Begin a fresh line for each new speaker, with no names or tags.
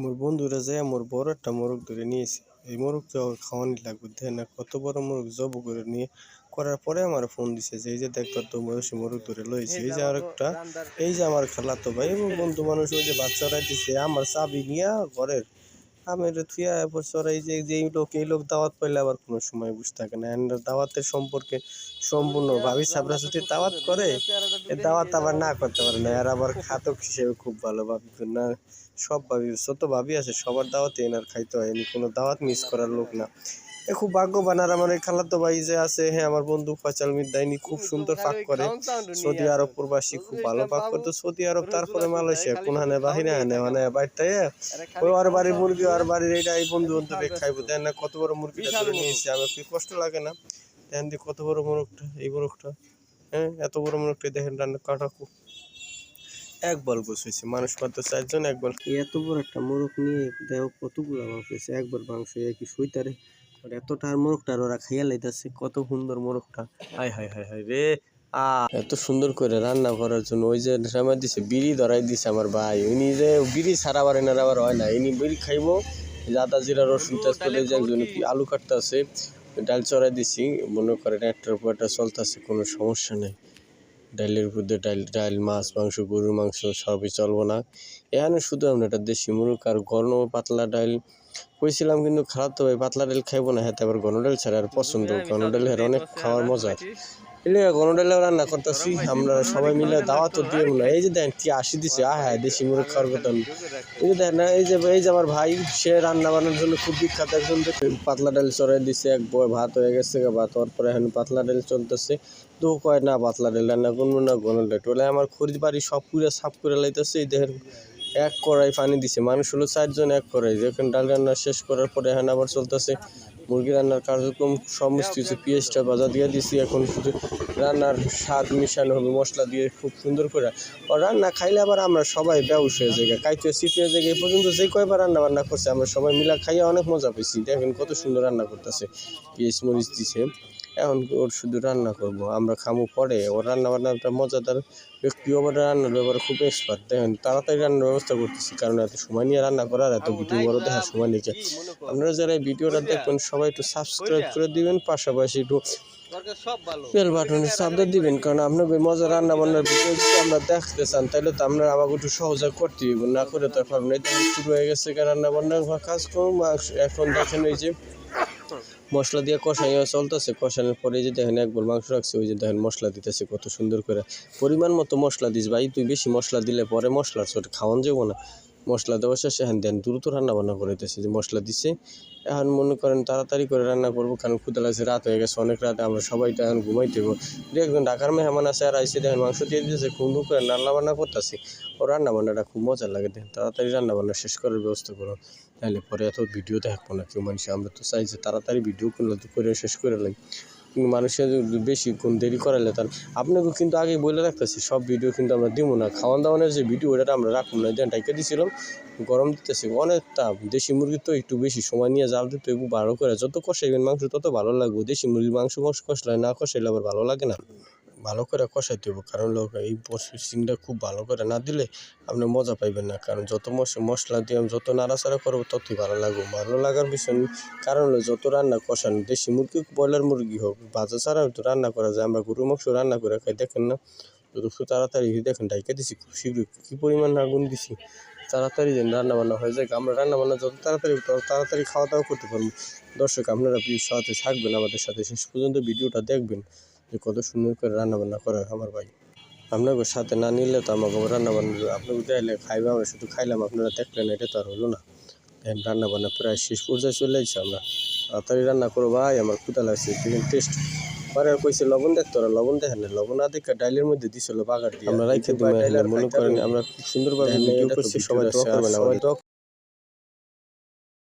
মোর বন্ধুরা যায় মোর বড় একটা মোরগ ধরে নিয়েছে। এই মোরগটা খাওয়ানি লাগবে দেখেন না। কত বড় মোরগ জব করে নিয়ে করার পরে আমার ফোন দিছে যে, এই যে দেখ তো বয়সী মোরগ ধরে লয়েছে এই যে আর একটা এই যে আমার খালাতো ভাই এবং বন্ধু মানুষ, ওই যে বাচ্চারা দিছে, আমার চাবি নিয়া ঘরের এটা থুয়া এরপর সরাই যে যেই লোক, এই লোক দাওয়াত পাইলে আবার কোনো সময় বুঝ থাকে না। দাওয়াতের সম্পর্কে সম্পূর্ণ ভাবি সাবরা যদি দাওয়াত করে দাওয়াত আবার না করতে পারে না। আর আবার খাতক হিসেবে খুব ভালো ভাবি। না, সব ভাবি, যত ভাবি আছে সবার দাওয়াতে এনার খাইতে হয়। কোনো দাওয়াত মিস করার লোক না। এ খুব ভাগ্যবান। আর আমার এই খালাতো ভাই যে আছে হ্যাঁ আমার বন্ধু ফয়সাল মিদ্দাইনি খুব সুন্দর পাক করে। সৌদি আরব প্রবাসী খুব ভালো পাক করতো। সৌদি আরব তারপরে মালয়েশিয়া কোনখানে বাহিরে আনে মানে বাড়িতে ওই আর বাড়ির মুরগি আর বাড়ির এইটা এই বন্ধু বান্ধব খাইবো। দেন না কত বড় মুরগিটা ধরে নিয়েছি আমার কি কষ্ট লাগে না? দেন দি কত বড় মোরগটা এই মোরগটা হ্যাঁ এত বড় মোরগটা দেখেন রান্না কাটা খুব এক বল হয়েছে মানুষ মাত্র চারজন এক বল। এত বড় একটা মোরগ নিয়ে দেহ কতগুলো মাংস হয়েছে একবার মাংস কি সইতারে এতটা আর মোরগটা ওরা খাইয়া লাইতেছে, কত সুন্দর মোরগটা। হাই হাই হাই হাই রে। এত সুন্দর করে রান্না করার জন্য ওই যে সময় দিছে, বিড়ি ধরাই দিছে আমার ভাই। উনি যে বিড়ি ছাড়া এনার আবার, হয় না। ইনি বিড়ি খাইবো আদা, জিরা, রসুন, তেজপাতা যে একজন আলু কাটতে আছে ডাল চড়াই দিছি, মনে করেন একটার পর একটা চলতেছে, কোনো সমস্যা নেই। ডাইলের মধ্যে ডাইল ডাইল মাছ মাংস গরুর মাংস সবই চলবো না। এখানে শুধু আমরা একটা দেশি মুরগ আর গরম পাতলা ডাইল কইছিলাম কিন্তু খারাপ তো ভাই পাতলা ডাইল খাইবো না হ্যাঁ আবার ঘন ডাইল ছাড়া আর পছন্দ। ঘন ডাইল এর অনেক খাওয়ার মজা। এলে গণ রান্না করতেছি। আমরা সবাই মিলে দাওয়াত তো দিয়ে না এই যে দেখেন কি আসি দিছে আহ হ্যাঁ দেশি মুরগ খাওয়ার কথা এই যে দেখেন না এই যে এই যে আমার ভাই, সে রান্না বান্নার জন্য খুব বিখ্যাত একজন পাতলা ডাল চড়াই দিছে, এক বয় ভাত হয়ে গেছে ভাত হওয়ার পরে এখন পাতলা ডাল চলতেছে। তো কয়, না, পাতলা ডাল রান্না করব না গণ ডাল টোলে আমার খরিদ বাড়ি সব পুরে সাফ করে লাইতেছে, এই দেখেন, এক কড়াই পানি দিছে। মানুষ হলো চারজন এক কড়াই। যখন ডাল রান্না শেষ করার পরে এখন আবার চলতেছে। মুরগি রান্নার কার্যক্রম সমস্ত কিছু পেঁয়াজটা বাজার দিয়ে দিছি। এখন শুধু রান্নার স্বাদ মিশানো হবে, মশলা দিয়ে খুব সুন্দর করে। আর রান্না খাইলে আবার আমরা সবাই ব্যবস হয়ে যাই কাইতে যাই এই পর্যন্ত যে কয়বার রান্না বান্না করছে, আমরা সবাই মিলা খাইয়ে অনেক মজা পেয়েছি দেখেন কত সুন্দর রান্না করতেছে, পেঁয়াজ, মরিচ দিছে। এখন ওর শুধু রান্না করব আমরা খামু পরে। ওর রান্না বান্নাটা মজাদার ব্যক্তি আবার রান্নার ব্যাপারে খুব এক্সপার্ট দেখেন তাড়াতাড়ি রান্নার ব্যবস্থা করতেছি কারণ এত সময় নিয়ে রান্না করার এত ভিডিও বড় দেখার সময় নেই। আপনারা যারা এই ভিডিওটা দেখবেন সবাই একটু সাবস্ক্রাইব করে দিবেন পাশাপাশি একটু বেল বাটনে চাপটা দিবেন কারণ আপনাকে মজা রান্না বান্নার ভিডিও যদি আমরা দেখতে চান তাহলে তো আপনারা আমাকে একটু সহজে করতে না করে তো পারবেন শুরু হয়ে গেছে রান্না বান্নার কাজ করুন এখন দেখেন ওই যে মশলা দিয়ে কষাই চলতেছে। কষানোর পরে যে দেখেন একবার মাংস রাখছে, ওই যে দেখেন মশলা দিতেছে, কত সুন্দর করে। পরিমাণ মতো মশলা দিস ভাই, তুই বেশি মশলা দিলে পরে মশলার ছোট খাওয়ান যাব না। মশলা দেওয়া শেষে হ্যাঁ দেন দ্রুত রান্না বান্না করে দিতেছে। যে মশলা দিছে, এখন মনে করেন তাড়াতাড়ি করে রান্না করব, কারণ ক্ষুদা লাগছে, রাত হয়ে গেছে, অনেক রাতে আমরা সবাই তো এখন ঘুমাইতে দেবো একজন ঢাকার মেহমান আছে, আর আইসে দেখেন মাংস দিয়ে দিয়েছে খুব করে রান্না বান্না করতেছি। ও রান্না বান্নাটা খুব মজা লাগে, দেখেন তাড়াতাড়ি রান্না বান্না শেষ করার ব্যবস্থা করো। তাহলে পরে এত ভিডিও দেখব না কেউ মানুষ আমরা তো চাই যে তাড়াতাড়ি ভিডিও করলে করে শেষ করে লাগি মানুষের বেশি বেশিক্ষণ দেরি করালে তার আপনাকেও কিন্তু আগে বলে রাখতেছি, সব ভিডিও কিন্তু আমরা দিব না। খাওয়ান দাওয়ানের যে ভিডিও ওটা আমরা রাখব না। দেন টাইকে দিয়েছিলাম গরম দিতেছি অনেক তাপ দেশি মুরগির তো একটু বেশি সময় নিয়ে জাল দিতে ভালো করে। যত কষাইবেন মাংস, তত ভালো লাগবে। দেশি মুরগির মাংস কষলে না কষাইলে আবার ভালো লাগে না। ভালো করে কষাইতে হবে কারণ লোক এই প্রসেসিংটা খুব ভালো করে না দিলে আপনি মজা পাইবেন না। কারণ যত মশলা দিয়ে যত নাড়াচাড়া করব ততই ভালো লাগবে। ভালো লাগার পিছনে কারণ হলো যত রান্না কষানো, দেশি মুরগি ব্রয়লার মুরগি হোক ভাজা ছাড়া তো রান্না করা যায়। আমরা গরু মাংস রান্না করে খাই, দেখেন না? যত তাড়াতাড়ি দেখেন ডাইকে দিছি, খুব শীঘ্রই কী পরিমাণ আগুন দিছি। তাড়াতাড়ি যেন রান্না বান্না হয়ে যায়। আমরা রান্না বান্না যত তাড়াতাড়ি তত তাড়াতাড়ি খাওয়া দাওয়া করতে পারব। দর্শক, আপনারা সাথে থাকবেন আমাদের সাথে। শেষ পর্যন্ত ভিডিওটা দেখবেন। যে কত সুন্দর করে রান্না বান্না করে আমার ভাই? আপনাকে সাথে না নিলে তো আমাকে রান্না বান্না আপনাকে দেখলে খাইবে আমরা শুধু খাইলাম আপনারা দেখলেন এটা তো আর হলো না। দেখেন রান্না বান্না প্রায় শেষ পর্যায়ে চলে যাচ্ছে আমরা। তাড়াতাড়ি রান্না করো ভাই আমার ক্ষুদা লাগছে দেখেন টেস্ট পরে কইছে লবণ দেখতো ওরা লবণ দেখেন না লবণ না দেখে ডাইলের মধ্যে দিছিল বাগার দিয়ে। আমরা রাইখে দিই মনে করেন আমরা খুব সুন্দরভাবে ভিডিও করছি সবাই দোয়া করবেন আমাদের। দোয়া